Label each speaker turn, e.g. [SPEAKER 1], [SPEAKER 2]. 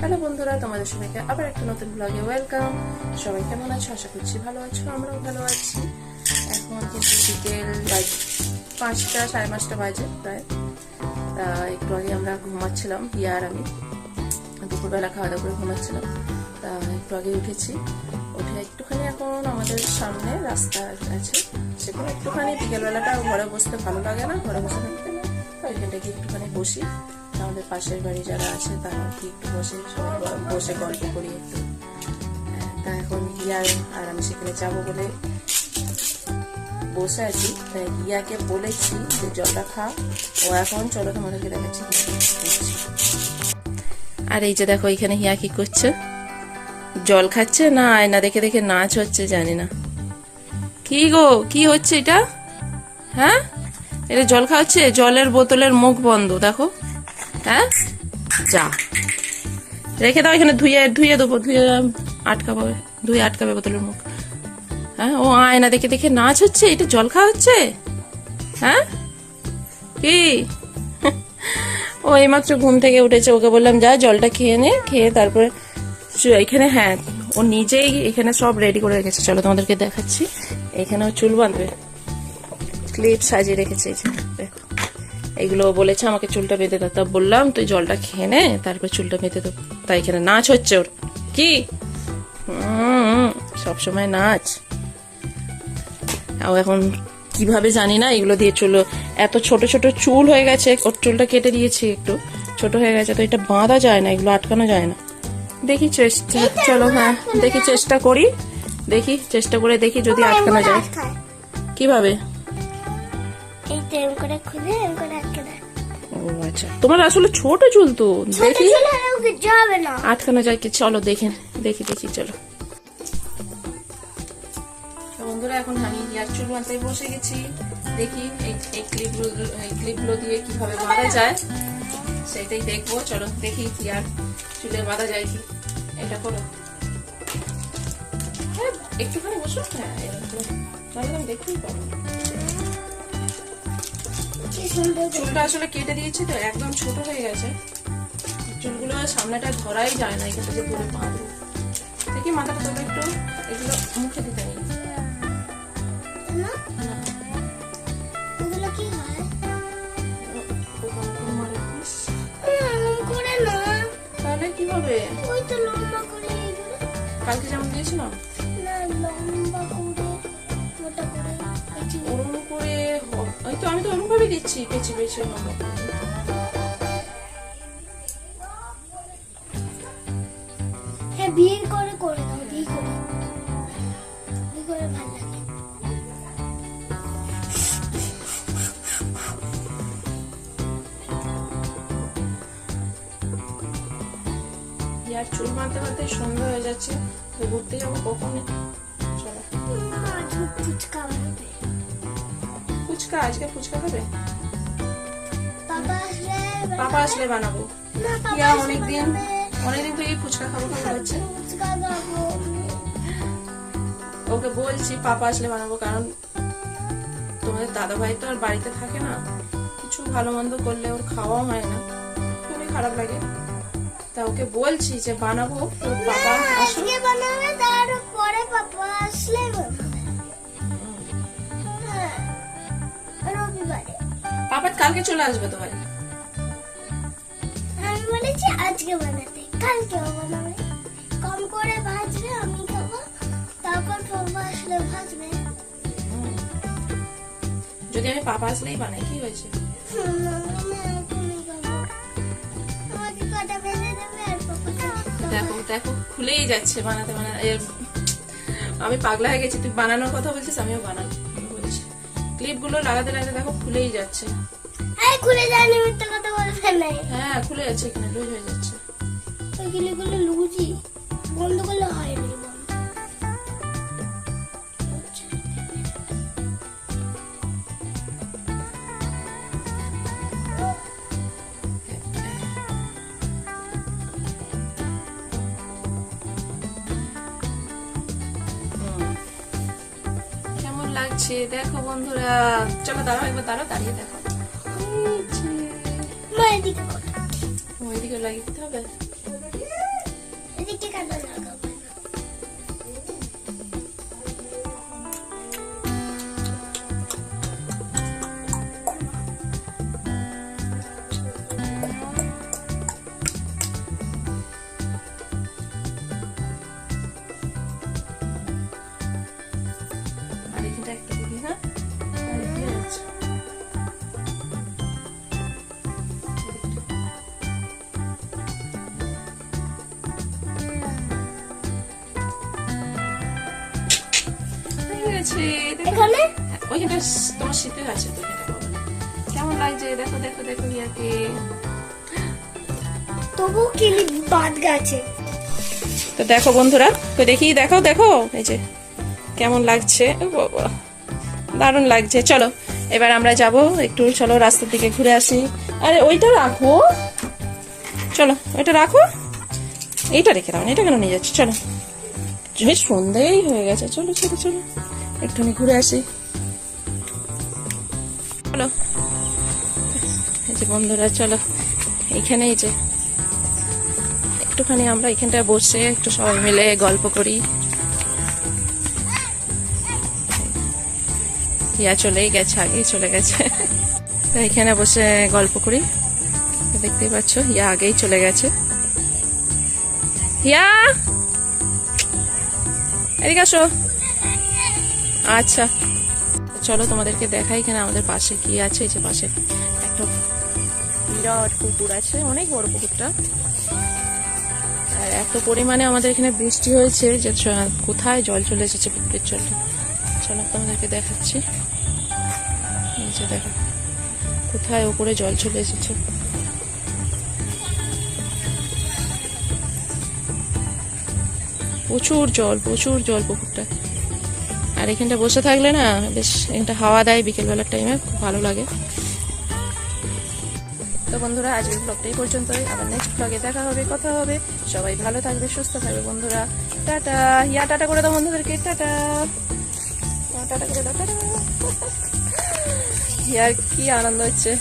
[SPEAKER 1] Hello বন্ধুরা, তোমাদের সবাইকে আবার একটা নতুন ব্লগে ওয়েলকাম সবাই কেমন আছো? আশা করছি ভালো আছো, আমরাও ভালো আছি। এখন কিন্তু বিকেল বাজে পাঁচটা, সাড়ে পাঁচটা বাজে প্রায়। তা একটু আগে আমরা ঘুমাচ্ছিলাম ইয়া আর আমি। দুপুরবেলা খাওয়া দাওয়া করে ঘুমাচ্ছিলাম। তা একটু আগে উঠেছি। উঠে একটুখানি এখন আমাদের সামনে রাস্তা আছে। সেখানে একটুখানি বিকেলবেলাটা ঘরে বসতে ভালো লাগে না, ঘরে বসে থাকতে না। ওইখানটা গিয়ে একটুখানি বসি। আমাদের পাশের বাড়ি যারা আছে তারা একটু বসে বসে গল্প করি একটু। হ্যাঁ, তা এখন ইয়ার আর আমি সেখানে যাব বলে বসে আছি। তাই ইয়াকে বলেছি যে জলটা খা ও এখন চলো তোমাদেরকে দেখাচ্ছি। আর এই যে দেখো এখানে হিয়া কি করছে? জল খাচ্ছে না আয়না? দেখে দেখে নাচ হচ্ছে জানি না। কি গো? কি হচ্ছে এটা? হ্যাঁ? এটা জল খাওয়াচ্ছে? জলের বোতলের মুখ বন্ধ দেখো। হ্যাঁ? যা। রেখে দাও, এখানে ধুয়ে ধুয়ে দেবো, ধুয়ে আটকাবো, ধুয়ে আটকাবে বোতলের মুখ। হ্যাঁ ও আয়না দেখে দেখে নাচ হচ্ছে? এটা জল খাওয়া হচ্ছে? হ্যাঁ? কি? ও এইমাত্র ঘুম থেকে উঠেছে, ওকে বললাম, যা, জলটা খেয়ে নে, খেয়ে তারপরে এখানে হ্যাঁ ও নিজেই এখানে সব রেডি করে রেখেছে। চলো তোমাদেরকে দেখাচ্ছি। এখানে ও চুল বাঁধবে। ক্লিপ সাজিয়ে রেখেছে দেখো এগুলো বলেছে আমাকে চুলটা বেঁধে দাও। তা বললাম তুই জলটা খেয়ে নে তারপর চুলটা বেঁধে দেবো তাই এখানে নাচ হচ্ছে ওর। কি? সব সময় নাচ। আর এখন কীভাবে জানি না এগুলো দিয়ে চুল এত ছোট ছোট চুল হয়ে গেছে ওর চুলটা কেটে দিয়েছি একটু। ছোট হয়ে গেছে তো এটা বাঁধা যায় না এগুলো আটকানো যায় না। দেখি চেষ্টা চলো হ্যাঁ দেখি চেষ্টা করি। দেখি চেষ্টা করে দেখি যদি আটকানো যায়। কীভাবে?
[SPEAKER 2] এইটা এম করে খুলে এম করে আটকে দেয়।
[SPEAKER 1] ও আচ্ছা। তোমার আসলে ছোট চুল তো দেখি।
[SPEAKER 2] যাবে না।
[SPEAKER 1] আটকানো যায় কি? চলো দেখে দেখি দেখি চলো। তো বন্ধুরা এখন আমি ইয়ার চুল বাঁধতে বসে গেছি। দেখি এই এই ক্লিপগুলো এই ক্লিপগুলো দিয়ে কীভাবে বাঁধা যায়। সেটাই দেখব। চলো দেখি ইয়ার চুলে বাঁধা যায় কি? এটা করো। হ্যাঁ একটুখানি বসো। হ্যাঁ। তাহলে আমি দেখতেই পাবো।
[SPEAKER 2] কি
[SPEAKER 1] চুলটা আসলে কেটে দিয়েছি তো একদম ছোট হয়ে গেছে। চুলগুলো সামনেটা ধরাই যায় না এখানে যে পরে বাঁধবো দেখি মাথাটা তোকে একটু এগুলো মুখে দিতে নেই।
[SPEAKER 2] হয়
[SPEAKER 1] তাহলে কি হবে? কালকে যেমন দিয়েছিলাম?
[SPEAKER 2] না
[SPEAKER 1] তো আমি তো ওরম দিচ্ছি পেঁচে পেঁচে।
[SPEAKER 2] হ্যাঁ বিয়ে করে করে দাও করে করে ভালো লাগে।
[SPEAKER 1] চুল বাঁধতে বাঁধতে সন্ধ্যা হয়ে যাচ্ছে তো ঘুরতে যাব কখন? চলো।
[SPEAKER 2] ফুচকা বানাবে
[SPEAKER 1] ফুচকা? আজকে ফুচকা খাবে?
[SPEAKER 2] পাপা আসলে
[SPEAKER 1] বানাবো। ইয়া
[SPEAKER 2] আসলে
[SPEAKER 1] অনেকদিন। অনেকদিন থেকে ফুচকা খাব খাব। হচ্ছে ওকে বলছি পাপা আসলে বানাবো কারণ তোমাদের দাদা ভাই তো আর বাড়িতে থাকে না। কিছু ভালো মন্দ করলে ওর খাওয়া হয় না। খুবই খারাপ লাগে। তা ওকে বলছি যে বানাবো। পাপা
[SPEAKER 2] আজকে বানাবে তারপরে পাপা
[SPEAKER 1] কালকে চলে আসবে তো বাড়ি
[SPEAKER 2] আমি বলেছি আজকে বানাতে কালকেও বানাবে। কম করে ভাজবে আমি খাব তারপর পাপা আসলে ভাজবে।
[SPEAKER 1] যদি আমি পাপা আসলেই বানাই কি হয়েছে? দেখো দেখো খুলেই যাচ্ছে বানাতে বানাতে। আমি পাগলা হয়ে গেছি তুই বানানোর কথা বলছিস আমিও বানানো বলছি। ক্লিপগুলো লাগাতে লাগাতে দেখো খুলেই যাচ্ছে।
[SPEAKER 2] খুলে যায়নি মিথ্যে কথা বলবে না
[SPEAKER 1] হ্যাঁ খুলে যাচ্ছে এখানে লুজ হয়ে যাচ্ছে।
[SPEAKER 2] ওই গিলিগুলো লুজি বন্ধ করলে
[SPEAKER 1] লাগছে? দেখো বন্ধুরা চলো দাঁড়াও একবার দাঁড়াও দাঁড়িয়ে দেখো।
[SPEAKER 2] এদিকে
[SPEAKER 1] ওইদিকে লাগিয়ে দিতে হবে?
[SPEAKER 2] এখানে?
[SPEAKER 1] ওইখানটা তোমার শীতের আছে তো। কেমন লাগছে? দেখো দেখো দেখো
[SPEAKER 2] তবু কিলি বাদ গেছে?
[SPEAKER 1] তো দেখো বন্ধুরা তো দেখি দেখো দেখো। এই যে কেমন লাগছে? বাবা দারুণ লাগছে। চলো এবার আমরা যাব একটু চলো রাস্তার দিকে ঘুরে আসি। আরে ওইটা রাখো। চলো ওইটা রাখো। এইটা রেখে দাও না, এটা কেন নিয়ে যাচ্ছ? চলো। সন্ধ্যেই হয়ে গেছে। চলো চলো চলো। একটুখানি ঘুরে আসি। চলো। এই যে বন্ধুরা, চলো। এইখানে এই যে একটুখানি আমরা এখানটায় বসে একটু সবাই মিলে গল্প করি। ইয়া চলেই গেছে, আগেই চলে গেছে। এখানে বসে গল্প করি। তো দেখতেই পাচ্ছ, ইয়া আগেই চলে গেছে। ইয়া! এদিকে আসো। আচ্ছা। চলো তোমাদেরকে দেখাই এখানে আমাদের পাশে কি আছে, এই যে পাশে একটা বিরাট পুকুর আছে, অনেক বড় পুকুরটা। আর এত পরিমাণে আমাদের এখানে বৃষ্টি হয়েছে যে কোথায় জল চলে এসেছে পুকুরের জলটা। চলো তোমাদেরকে দেখাচ্ছি। যে দেখো, কোথায় ওপরে জল চলে এসেছে। প্রচুর জল প্রচুর জল পুকুরটা আর এখানটা বসে থাকলে না, বেশ এখানটা হাওয়া দেয় বিকেলবেলার টাইমে খুব ভালো লাগে। তো বন্ধুরা, আজকের ব্লগটাই পর্যন্তই। আবার নেক্সট ব্লগে দেখা হবে, কথা হবে। সবাই ভালো থাকবে, সুস্থ থাকবে বন্ধুরা। টাটা। ইয়া, টাটা করে দাও বন্ধুদেরকে। টাটা। টাটা করে দাও, টাটা। ইয়ার কি আনন্দ হচ্ছে।